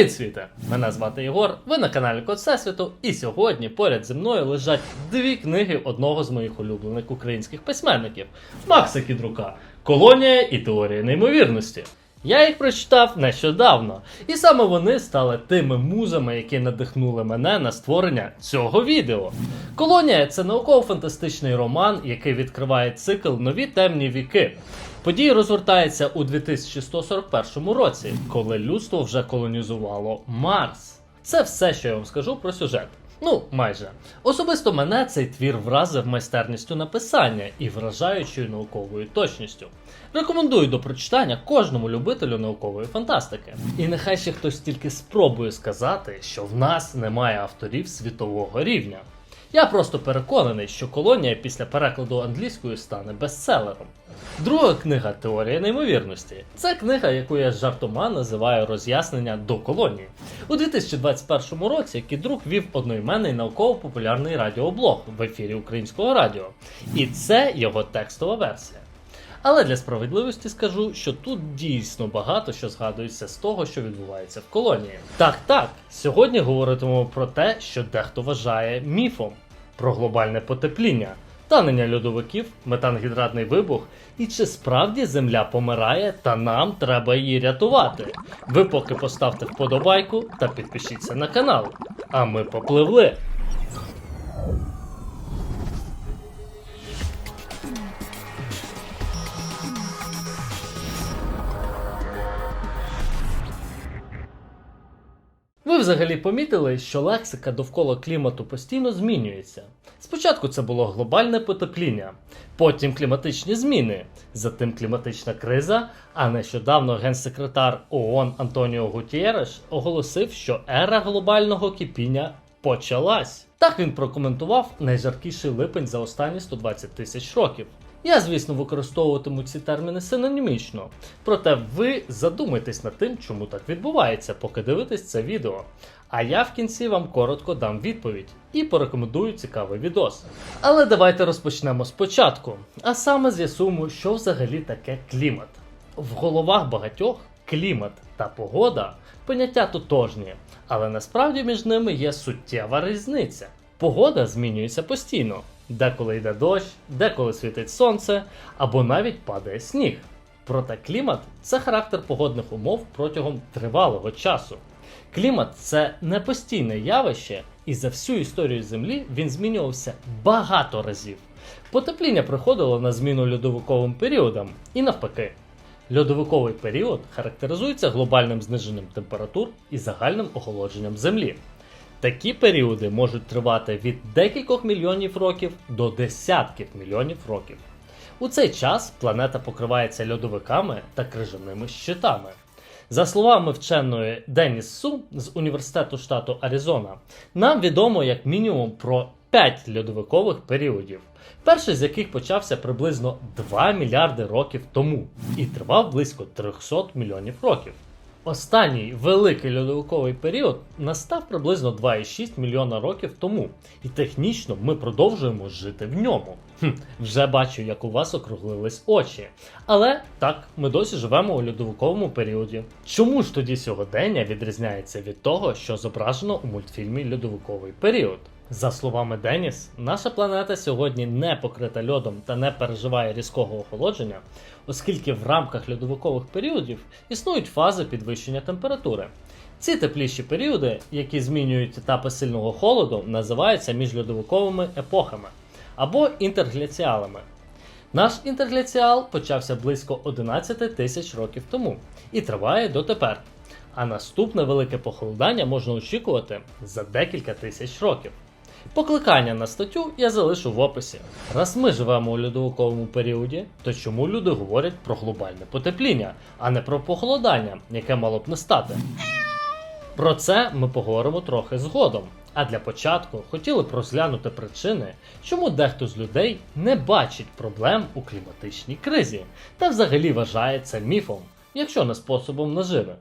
Привіт, світе! Мене звати Єгор, ви на каналі Код Всесвіту, і сьогодні поряд зі мною лежать дві книги одного з моїх улюблених українських письменників Макса Кідрука Колонія і теорія неймовірності. Я їх прочитав нещодавно, і саме вони стали тими музами, які надихнули мене на створення цього відео. Колонія це науково-фантастичний роман, який відкриває цикл Нові темні віки. Події розгортаються у 2141 році, коли людство вже колонізувало Марс. Це все, що я вам скажу про сюжет. Ну, майже. Особисто мене цей твір вразив майстерністю написання і вражаючою науковою точністю. Рекомендую до прочитання кожному любителю наукової фантастики. І нехай ще хтось тільки спробує сказати, що в нас немає авторів світового рівня. Я просто переконаний, що колонія після перекладу англійською стане бестселером. Друга книга Теорія неймовірності. Це книга, яку я жартома називаю роз'яснення до колонії. У 2021 році Кідрук вів одноіменний науково-популярний радіоблог в ефірі українського радіо. І це його текстова версія. Але для справедливості скажу, що тут дійсно багато що згадується з того, що відбувається в колонії. Так, так, сьогодні говоритимемо про те, що дехто вважає міфом про глобальне потепління, танення льодовиків, метангідратний вибух, і чи справді земля помирає, та нам треба її рятувати. Ви поки поставте вподобайку та підпишіться на канал. А ми попливли. Взагалі помітили, що лексика довкола клімату постійно змінюється. Спочатку це було глобальне потепління, потім кліматичні зміни, затим кліматична криза. А нещодавно генсекретар ООН Антоніо Гутієреш оголосив, що ера глобального кипіння почалась. Так він прокоментував найжаркіший липень за останні 120 тисяч років. Я, звісно, використовуватиму ці терміни синонімічно, проте ви задумайтесь над тим, чому так відбувається, поки дивитесь це відео. А я в кінці вам коротко дам відповідь і порекомендую цікавий відос. Але давайте розпочнемо спочатку, а саме з'ясуємо, що взагалі таке клімат. В головах багатьох клімат та погода поняття тотожні, але насправді між ними є суттєва різниця. Погода змінюється постійно. Деколи йде дощ, деколи світить сонце, або навіть падає сніг. Проте клімат це характер погодних умов протягом тривалого часу. Клімат це не постійне явище, і за всю історію Землі він змінювався багато разів. Потепління приходило на зміну льодовиковим періодам, і навпаки. Льодовиковий період характеризується глобальним зниженням температур і загальним охолодженням Землі. Такі періоди можуть тривати від декількох мільйонів років до десятків мільйонів років. У цей час планета покривається льодовиками та крижаними щитами. За словами вченої Деніс Су з університету штату Аризона, нам відомо як мінімум про 5 льодовикових періодів, перший з яких почався приблизно 2 мільярди років тому і тривав близько 300 мільйонів років. Останній великий льодовиковий період настав приблизно 2,6 мільйона років тому, і технічно ми продовжуємо жити в ньому. Хм, вже бачу, як у вас округлились очі. Але так, ми досі живемо у льодовиковому періоді. Чому ж тоді сьогодення відрізняється від того, що зображено у мультфільмі Льодовиковий період? За словами Деніс, наша планета сьогодні не покрита льодом та не переживає різкого охолодження, оскільки в рамках льодовикових періодів існують фази підвищення температури. Ці тепліші періоди, які змінюють етапи сильного холоду, називаються міжльодовиковими епохами або інтергляціалами. Наш інтергляціал почався близько 11 тисяч років тому і триває дотепер. А наступне велике похолодання можна очікувати за декілька тисяч років. Покликання на статтю я залишу в описі. Раз ми живемо у льодовиковому періоді, то чому люди говорять про глобальне потепління, а не про похолодання, яке мало б настати? Про це ми поговоримо трохи згодом. А для початку хотіли б розглянути причини, чому дехто з людей не бачить проблем у кліматичній кризі та взагалі вважає це міфом, якщо не способом наживи.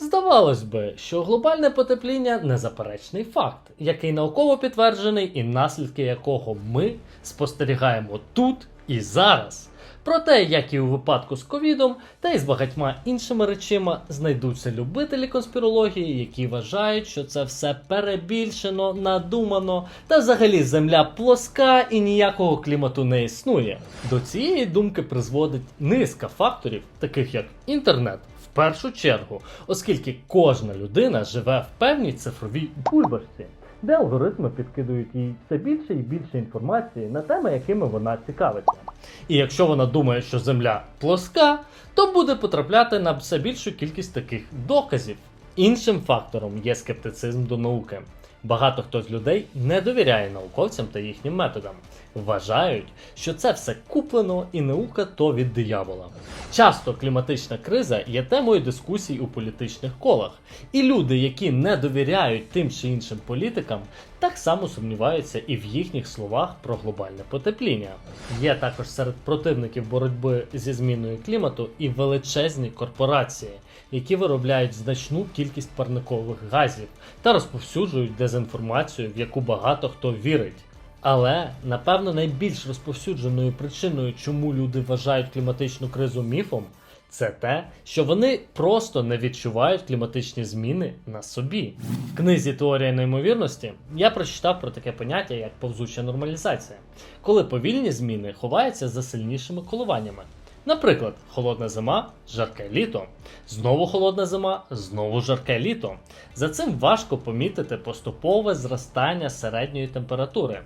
Здавалось би, що глобальне потепління незаперечний факт, який науково підтверджений і наслідки якого ми спостерігаємо тут і зараз. Проте, як і у випадку з ковідом, та й з багатьма іншими речима, знайдуться любителі конспірології, які вважають, що це все перебільшено, надумано, та взагалі земля плоска і ніякого клімату не існує. До цієї думки призводить низка факторів, таких як інтернет. Першу чергу, оскільки кожна людина живе в певній цифровій бульбашці, де алгоритми підкидують їй все більше і більше інформації на теми, якими вона цікавиться. І якщо вона думає, що Земля плоска, то буде потрапляти на все більшу кількість таких доказів. Іншим фактором є скептицизм до науки. Багато хто з людей не довіряє науковцям та їхнім методам. Вважають, що це все куплено і наука то від диявола. Часто кліматична криза є темою дискусій у політичних колах, і люди, які не довіряють тим чи іншим політикам, так само сумніваються і в їхніх словах про глобальне потепління. Є також серед противників боротьби зі зміною клімату і величезні корпорації, які виробляють значну кількість парникових газів та розповсюджують дезінформацію, в яку багато хто вірить. Але напевно найбільш розповсюдженою причиною, чому люди вважають кліматичну кризу міфом, це те, що вони просто не відчувають кліматичні зміни на собі. В книзі Теорія неймовірності я прочитав про таке поняття як повзуча нормалізація, коли повільні зміни ховаються за сильнішими коливаннями. Наприклад, холодна зима, жарке літо, знову холодна зима, знову жарке літо. За цим важко помітити поступове зростання середньої температури.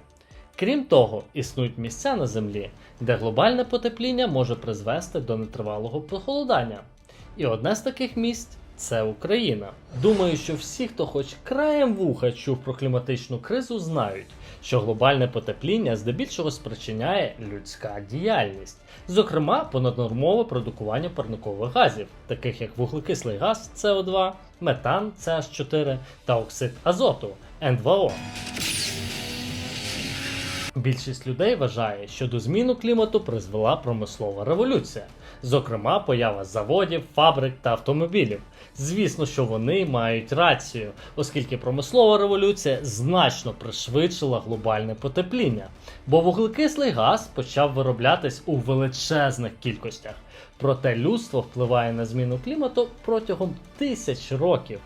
Крім того, існують місця на Землі, де глобальне потепління може призвести до нетривалого похолодання. І одне з таких місць це Україна. Думаю, що всі, хто хоч краєм вуха чув про кліматичну кризу, знають, що глобальне потепління здебільшого спричиняє людська діяльність, зокрема понаднормове продукування парникових газів, таких як вуглекислий газ СО2, метан CH4 та оксид азоту N2O. Більшість людей вважає, що до зміну клімату призвела промислова революція, зокрема поява заводів, фабрик та автомобілів. Звісно, що вони мають рацію, оскільки промислова революція значно пришвидшила глобальне потепління, бо вуглекислий газ почав вироблятись у величезних кількостях. Проте людство впливає на зміну клімату протягом тисяч років.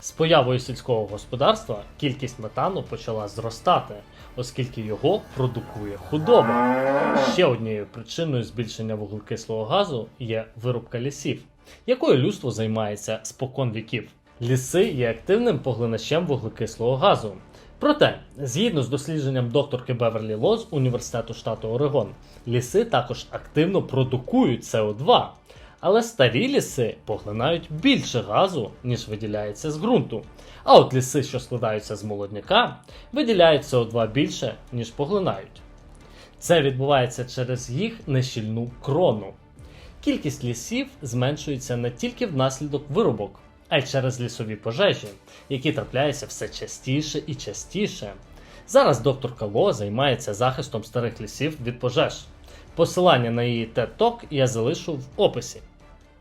З появою сільського господарства кількість метану почала зростати, оскільки його продукує худоба. Ще однією причиною збільшення вуглекислого газу є вирубка лісів, якою людство займається спокон віків. Ліси є активним поглиначем вуглекислого газу. Проте, згідно з дослідженням докторки Беверлі Ло з університету штату Орегон, ліси також активно продукують СО2. Але старі ліси поглинають більше газу, ніж виділяється з ґрунту. А от ліси, що складаються з молодняка, виділяють СО2 більше, ніж поглинають. Це відбувається через їх нещільну крону. Кількість лісів зменшується не тільки внаслідок вирубок, а й через лісові пожежі, які трапляються все частіше і частіше. Зараз доктор Кало займається захистом старих лісів від пожеж. Посилання на її TED Talk я залишу в описі.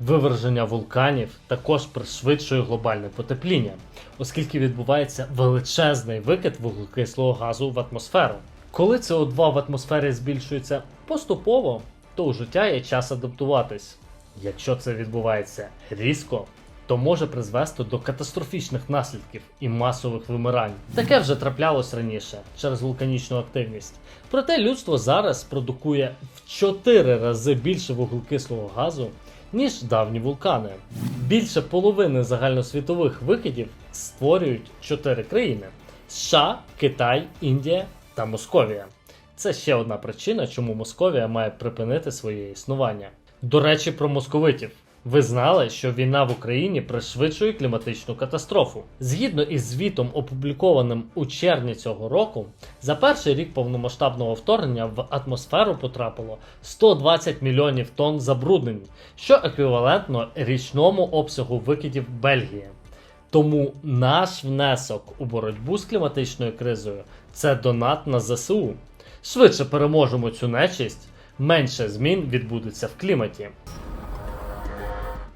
Виверження вулканів також пришвидшує глобальне потепління, оскільки відбувається величезний викид вуглекислого газу в атмосферу. Коли СО2 в атмосфері збільшується поступово, то у життя є час адаптуватись. Якщо це відбувається різко, то може призвести до катастрофічних наслідків і масових вимирань. Таке вже траплялось раніше через вулканічну активність. Проте людство зараз продукує в 4 рази більше вуглекислого газу, ніж давні вулкани. Більше половини загальносвітових викидів створюють чотири країни: США, Китай, Індія та Московія. Це ще одна причина, чому Московія має припинити своє існування. До речі, про московитів. Ви знали, що війна в Україні пришвидшує кліматичну катастрофу. Згідно із звітом, опублікованим у червні цього року, за перший рік повномасштабного вторгнення в атмосферу потрапило 120 мільйонів тонн забруднень, що еквівалентно річному обсягу викидів Бельгії. Тому наш внесок у боротьбу з кліматичною кризою це донат на ЗСУ. Швидше переможемо цю нечисть, менше змін відбудеться в кліматі.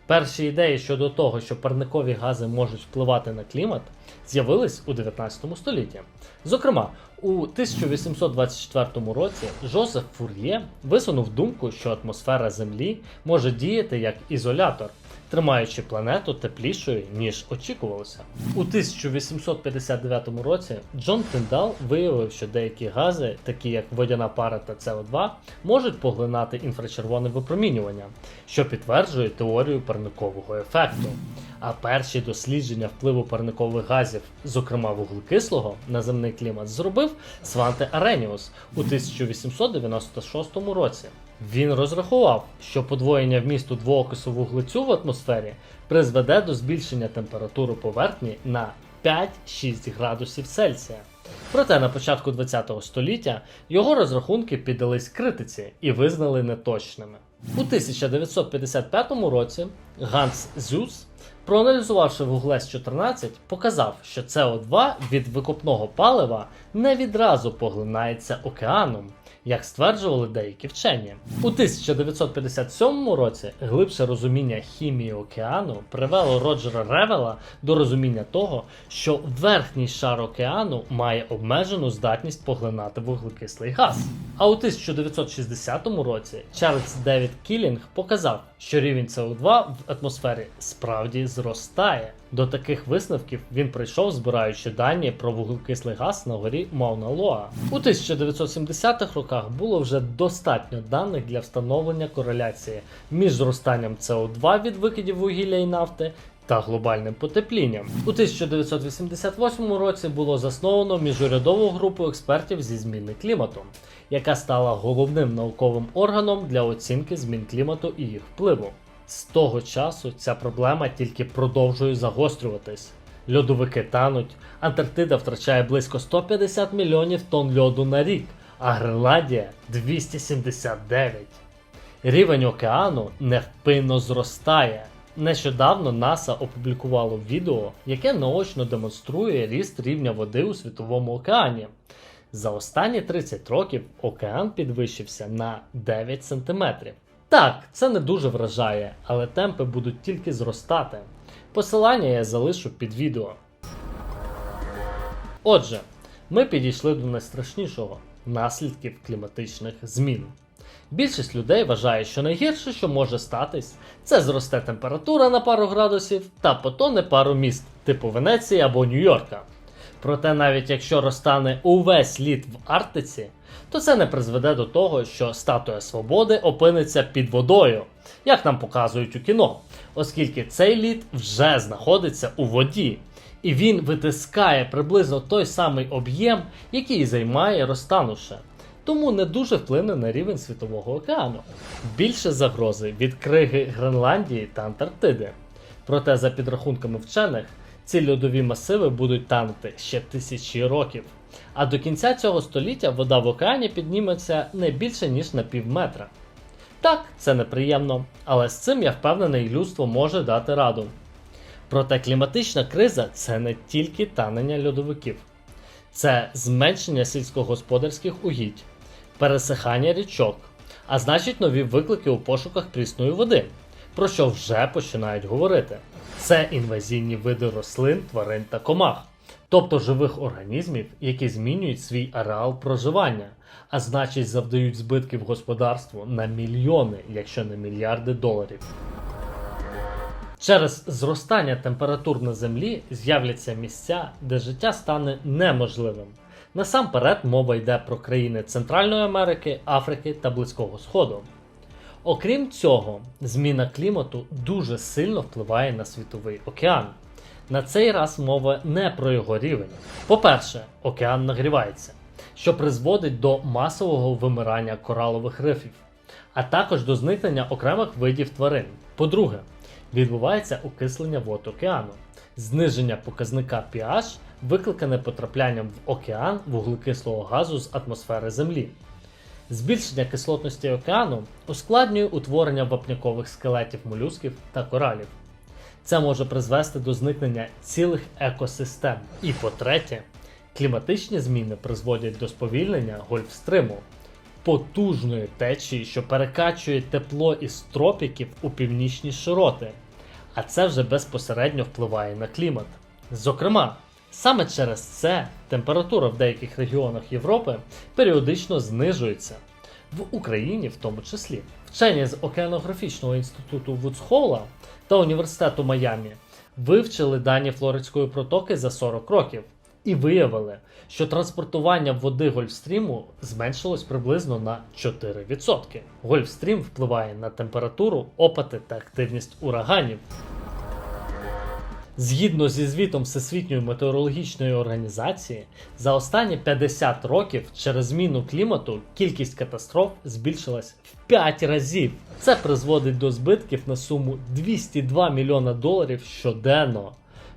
Перші ідеї щодо того, що парникові гази можуть впливати на клімат, з'явились у 19 столітті. Зокрема, у 1824 році Жозеф Фур'є висунув думку, що атмосфера Землі може діяти як ізолятор, тримаючи планету теплішою, ніж очікувалося. У 1859 році Джон Тиндал виявив, що деякі гази, такі як водяна пара та СО2, можуть поглинати інфрачервоне випромінювання, що підтверджує теорію парникового ефекту. А перші дослідження впливу парникових газів, зокрема вуглекислого, на земний клімат, зробив Сванте Ареніус у 1896 році. Він розрахував, що подвоєння вмісту двоокису вуглецю в атмосфері призведе до збільшення температури поверхні на 5-6 градусів Цельсія. Проте на початку ХХ століття його розрахунки піддались критиці і визнали неточними. У 1955 році Ганс Зюс, проаналізувавши вуглець 14, показав, що СО2 від викопного палива не відразу поглинається океаном, як стверджували деякі вчені. У 1957 році глибше розуміння хімії океану привело Роджера Ревела до розуміння того, що верхній шар океану має обмежену здатність поглинати вуглекислий газ. А у 1960 році Чарльз Девід Кілінг показав, що рівень СО2 в атмосфері справді зростає. До таких висновків він прийшов, збираючи дані про вуглекислий газ на горі Мауна Лоа. У 1970-х роках було вже достатньо даних для встановлення кореляції між зростанням СО2 від викидів вугілля і нафти та глобальним потеплінням. У 1988 році було засновано міжурядову групу експертів зі зміни клімату, яка стала головним науковим органом для оцінки змін клімату і їх впливу. З того часу ця проблема тільки продовжує загострюватись. Льодовики тануть, Антарктида втрачає близько 150 мільйонів тонн льоду на рік, а Гренландія 279. Рівень океану невпинно зростає. Нещодавно НАСА опублікувало відео, яке наочно демонструє ріст рівня води у світовому океані. За останні 30 років океан підвищився на 9 см. Так, це не дуже вражає, але темпи будуть тільки зростати. Посилання я залишу під відео. Отже, ми підійшли до найстрашнішого наслідків кліматичних змін. Більшість людей вважає, що найгірше, що може статись, це зросте температура на пару градусів та потоне пару міст, типу Венеції або Нью-Йорка. Проте, навіть якщо розтане увесь лід в Арктиці, то це не призведе до того, що статуя свободи опиниться під водою, як нам показують у кіно, оскільки цей лід вже знаходиться у воді, і він витискає приблизно той самий об'єм, який займає розтанувши. Тому не дуже вплине на рівень світового океану. Більше загрози від криги Гренландії та Антарктиди. Проте, за підрахунками вчених, ці льодові масиви будуть танути ще тисячі років. А до кінця цього століття вода в океані підніметься не більше ніж на пів метра. Так, це неприємно, але з цим я впевнений, людство може дати раду. Проте кліматична криза це не тільки танення льодовиків, це зменшення сільськогосподарських угідь, пересихання річок, а значить нові виклики у пошуках прісної води, про що вже починають говорити. Це інвазійні види рослин, тварин та комах, тобто живих організмів, які змінюють свій ареал проживання, а значить завдають збитків господарству на мільйони, якщо не мільярди доларів. Через зростання температур на землі з'являться місця, де життя стане неможливим. Насамперед мова йде про країни Центральної Америки, Африки та Близького Сходу. Окрім цього, зміна клімату дуже сильно впливає на світовий океан. На цей раз мова не про його рівень. По-перше, океан нагрівається, що призводить до масового вимирання коралових рифів, а також до зникнення окремих видів тварин. По-друге, відбувається окислення вод океану, зниження показника pH, викликане потраплянням в океан вуглекислого газу з атмосфери Землі. Збільшення кислотності океану ускладнює утворення вапнякових скелетів молюсків та коралів. Це може призвести до зникнення цілих екосистем. І по-третє, кліматичні зміни призводять до сповільнення гольфстриму, потужної течії, що перекачує тепло із тропіків у північні широти. а це вже безпосередньо впливає на клімат. Зокрема, саме через це температура в деяких регіонах Європи періодично знижується, в Україні в тому числі. Вчені з Океанографічного інституту Вудсхола та університету Майамі вивчили дані Флоридської протоки за 40 років і виявили, що транспортування води Гольфстріму зменшилось приблизно на 4%. Гольфстрім впливає на температуру, опати та активність ураганів. Згідно зі звітом Всесвітньої метеорологічної організації, за останні 50 років через зміну клімату кількість катастроф збільшилась в 5 разів. Це призводить до збитків на суму 202 мільйона доларів щоденно.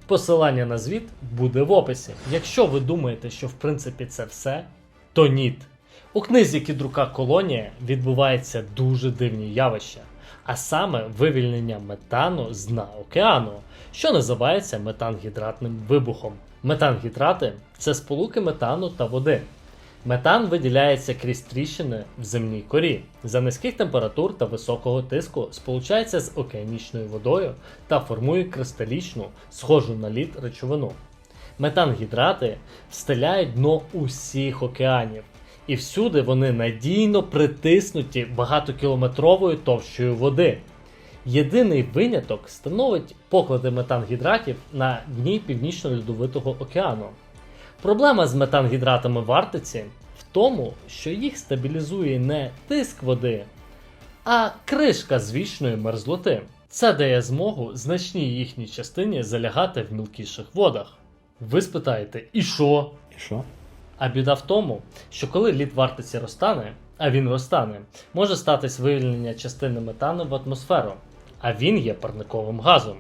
Посилання на звіт буде в описі. Якщо ви думаєте, що в принципі це все, то ніт. У книзі Кідрука Колонія відбувається дуже дивні явища, а саме вивільнення метану з дна океану, що називається метангідратним вибухом. Метангідрати це сполуки метану та води. Метан виділяється крізь тріщини в земній корі. За низьких температур та високого тиску сполучається з океанічною водою та формує кристалічну, схожу на лід речовину. Метангідрати встеляють дно усіх океанів, і всюди вони надійно притиснуті багатокілометровою товщою води. Єдиний виняток становить поклади метангідратів на дні Північно-Льодовитого океану. Проблема з метангідратами в Арктиці в тому, що їх стабілізує не тиск води, а кришка з вічної мерзлоти. Це дає змогу значній їхній частині залягати в мілкіших водах. Ви спитаєте, і що? І що? А біда в тому, що коли лід в Арктиці розтане, а він розтане, може статись вивільнення частини метану в атмосферу, а він є парниковим газом.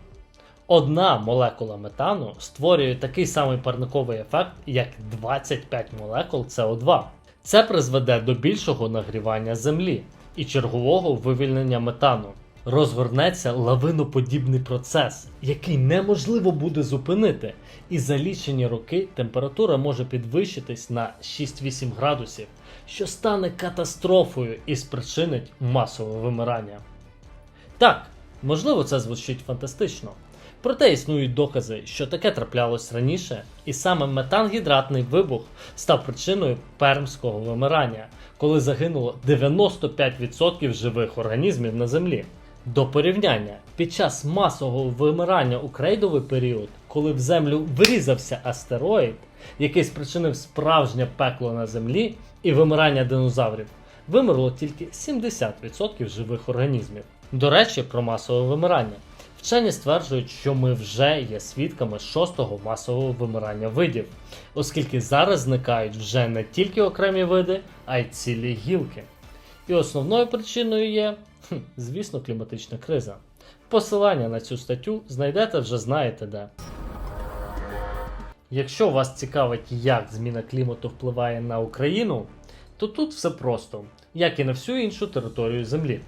Одна молекула метану створює такий самий парниковий ефект, як 25 молекул СО2. Це призведе до більшого нагрівання землі і чергового вивільнення метану. Розгорнеться лавиноподібний процес, який неможливо буде зупинити, і за лічені роки температура може підвищитись на 6-8 градусів, що стане катастрофою і спричинить масове вимирання. Так, можливо, це звучить фантастично. Проте існують докази, що таке траплялось раніше, і саме метангідратний вибух став причиною пермського вимирання, коли загинуло 95% живих організмів на Землі. До порівняння, під час масового вимирання у крейдовий період, коли в землю врізався астероїд, який спричинив справжнє пекло на землі і вимирання динозаврів, вимерло тільки 70% живих організмів. До речі, про масове вимирання. Вчені стверджують, що ми вже є свідками шостого масового вимирання видів, оскільки зараз зникають вже не тільки окремі види, а й цілі гілки. І основною причиною є, звісно, кліматична криза. Посилання на цю статтю знайдете вже знаєте де. Якщо вас цікавить, як зміна клімату впливає на Україну, то тут все просто, як і на всю іншу територію Землі.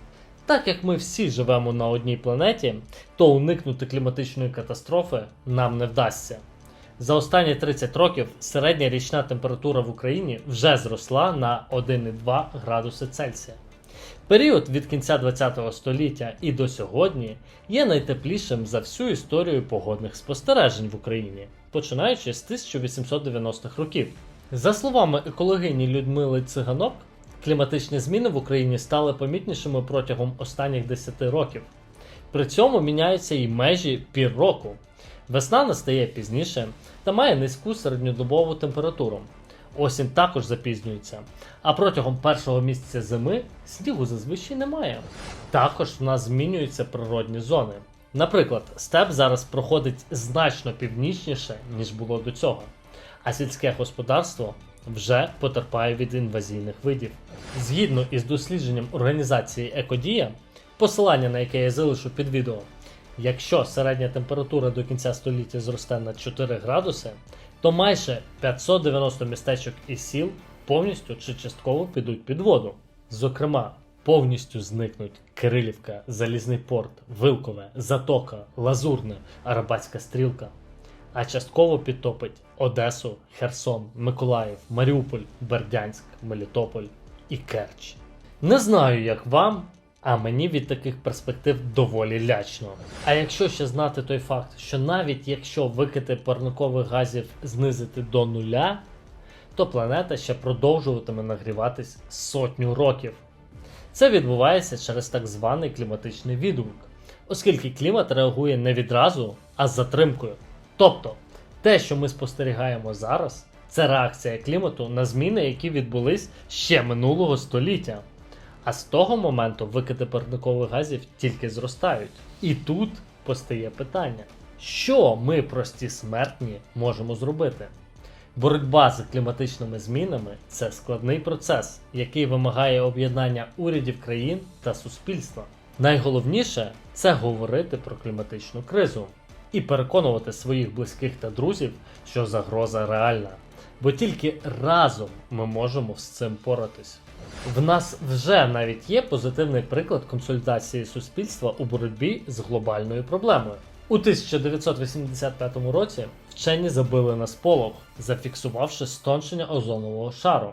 Так як ми всі живемо на одній планеті, то уникнути кліматичної катастрофи нам не вдасться. За останні 30 років середня річна температура в Україні вже зросла на 1,2 градуси Цельсія. Період від кінця ХХ століття і до сьогодні є найтеплішим за всю історію погодних спостережень в Україні, починаючи з 1890-х років. За словами екологині Людмили Циганок, кліматичні зміни в Україні стали помітнішими протягом останніх 10 років. При цьому міняються і межі пір року. Весна настає пізніше та має низьку середньодобову температуру. Осінь також запізнюється, а протягом першого місяця зими снігу зазвичай немає. Також в нас змінюються природні зони. Наприклад, степ зараз проходить значно північніше, ніж було до цього, а сільське господарство вже потерпає від інвазійних видів. Згідно із дослідженням організації Екодія, посилання на яке я залишу під відео, якщо середня температура до кінця століття зросте на 4 градуси, то майже 590 містечок і сіл повністю чи частково підуть під воду. Зокрема, повністю зникнуть Кирилівка, Залізний порт, Вилкове, Затока, Лазурне, Арабатська стрілка, а частково підтопить Одесу, Херсон, Миколаїв, Маріуполь, Бердянськ, Мелітополь і Керч. Не знаю, як вам, А мені від таких перспектив доволі лячно. А якщо ще знати той факт, що навіть якщо викиди парникових газів знизити до нуля, то планета ще продовжуватиме нагріватись сотню років. Це відбувається через так званий кліматичний відгук, оскільки клімат реагує не відразу, а з затримкою. Тобто, те, що ми спостерігаємо зараз, це реакція клімату на зміни, які відбулись ще минулого століття. А з того моменту викиди парникових газів тільки зростають. І тут постає питання: що ми, прості смертні, можемо зробити? Боротьба з кліматичними змінами це складний процес, який вимагає об'єднання урядів країн та суспільства. Найголовніше це говорити про кліматичну кризу і переконувати своїх близьких та друзів, що загроза реальна. Бо тільки разом ми можемо з цим поратись. В нас вже навіть є позитивний приклад консолідації суспільства у боротьбі з глобальною проблемою. У 1985 році вчені забили на сполох, зафіксувавши стончення озонового шару,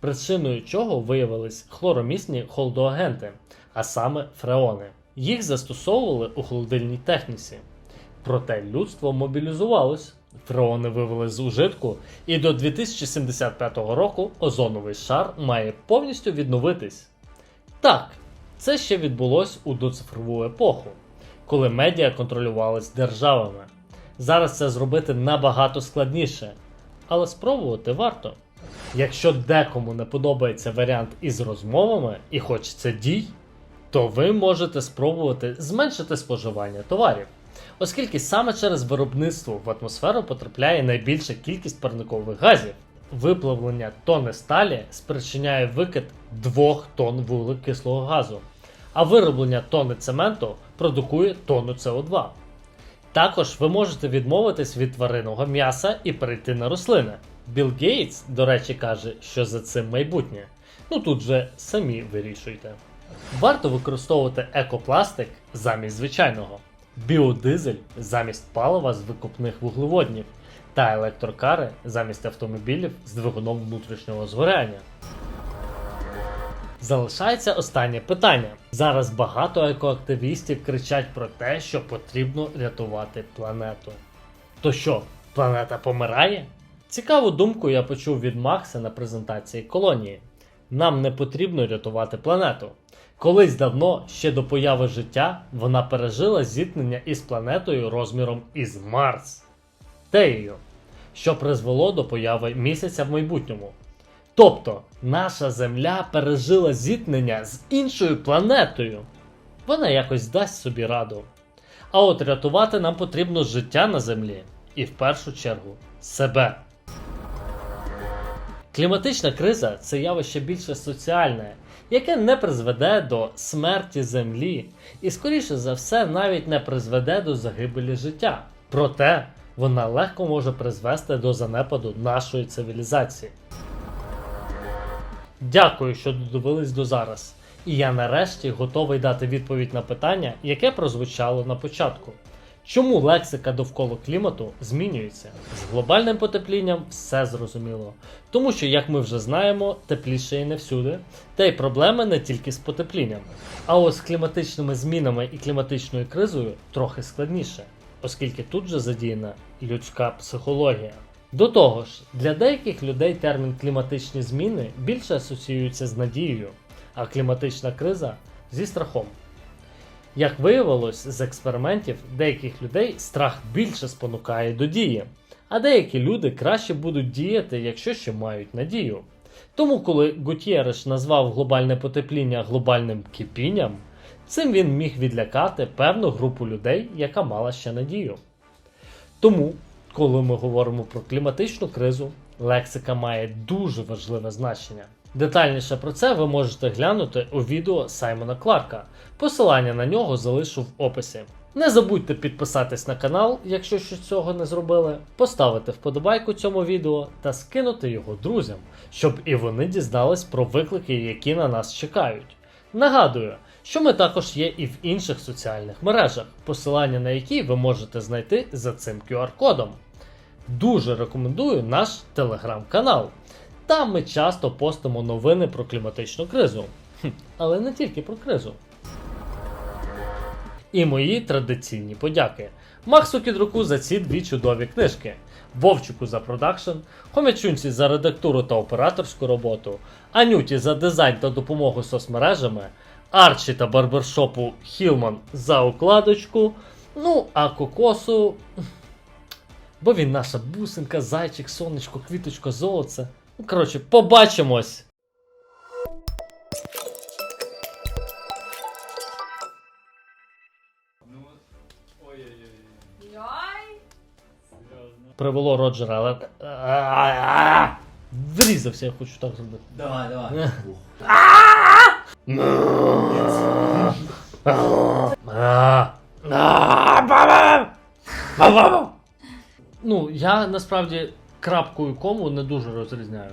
причиною чого виявились хлоромісні холодоагенти, а саме фреони. Їх застосовували у холодильній техніці. Проте людство мобілізувалось, фреони вивели з ужитку, і до 2075 року озоновий шар має повністю відновитись. Так, це ще відбулось у доцифрову епоху, коли медіа контролювались державами. Зараз це зробити набагато складніше, але спробувати варто. Якщо декому не подобається варіант із розмовами і хочеться дій, то ви можете спробувати зменшити споживання товарів, оскільки саме через виробництво в атмосферу потрапляє найбільша кількість парникових газів. Виплавлення тонни сталі спричиняє викид 2 тонн вуглекислого газу, а вироблення тонни цементу продукує тонну СО2. Також ви можете відмовитись від тваринного м'яса і перейти на рослини. Білл Гейтс, до речі, каже, що за цим майбутнє. Ну тут же самі вирішуйте. Варто використовувати екопластик замість звичайного, біодизель замість палива з викопних вуглеводнів та електрокари замість автомобілів з двигуном внутрішнього згоряння. Залишається останнє питання. Зараз багато екоактивістів кричать про те, що потрібно рятувати планету. То що, планета помирає? Цікаву думку я почув від Макса на презентації колонії. Нам не потрібно рятувати планету. Колись давно, ще до появи життя, вона пережила зіткнення із планетою розміром із Марс. Теєю, що призвело до появи місяця в майбутньому. Тобто, наша Земля пережила зіткнення з іншою планетою. Вона якось дасть собі раду. А от рятувати нам потрібно життя на Землі і в першу чергу себе. Кліматична криза це явище більше соціальне, яке не призведе до смерті Землі і, скоріше за все, навіть не призведе до загибелі життя. Проте вона легко може призвести до занепаду нашої цивілізації. Дякую, що додивились до зараз. І я нарешті готовий дати відповідь на питання, яке прозвучало на початку. Чому лексика довкола клімату змінюється? З глобальним потеплінням все зрозуміло. Тому що, як ми вже знаємо, тепліше і не всюди, та й проблеми не тільки з потеплінням. А ось з кліматичними змінами і кліматичною кризою трохи складніше, оскільки тут же задіяна людська психологія. До того ж, для деяких людей термін кліматичні зміни більше асоціюється з надією, а кліматична криза зі страхом. Як виявилось з експериментів, деяких людей страх більше спонукає до дії, а деякі люди краще будуть діяти, якщо ще мають надію. Тому, коли Гутєреш назвав глобальне потепління глобальним кипінням, цим він міг відлякати певну групу людей, яка мала ще надію. Тому, коли ми говоримо про кліматичну кризу, лексика має дуже важливе значення. Детальніше про це ви можете глянути у відео Саймона Кларка. Посилання на нього залишу в описі. Не забудьте підписатись на канал, якщо ще цього не зробили, поставити вподобайку цьому відео та скинути його друзям, щоб і вони дізнались про виклики, які на нас чекають. Нагадую, що ми також є і в інших соціальних мережах, посилання на які ви можете знайти за цим QR-кодом. Дуже рекомендую наш телеграм-канал. Там ми часто постимо новини про кліматичну кризу. Але не тільки про кризу. І мої традиційні подяки. Максу Кідруку за ці дві чудові книжки. Вовчику за продакшн, Хомячунці за редактуру та операторську роботу, Анюті за дизайн та допомогу соцмережами, Арчі та барбершопу Хілман за укладочку. Ну, а кокосу. Бо він наша бусинка, зайчик, сонечко, квіточко, золоце. Ну, коротше, побачимось! Ой-ой-ой. Серйозно. Привело Роджера, але. А-а-а! Врізався, я хочу так зробити. Давай, давай. Ну, я насправді крапку і кому не дуже розрізняю.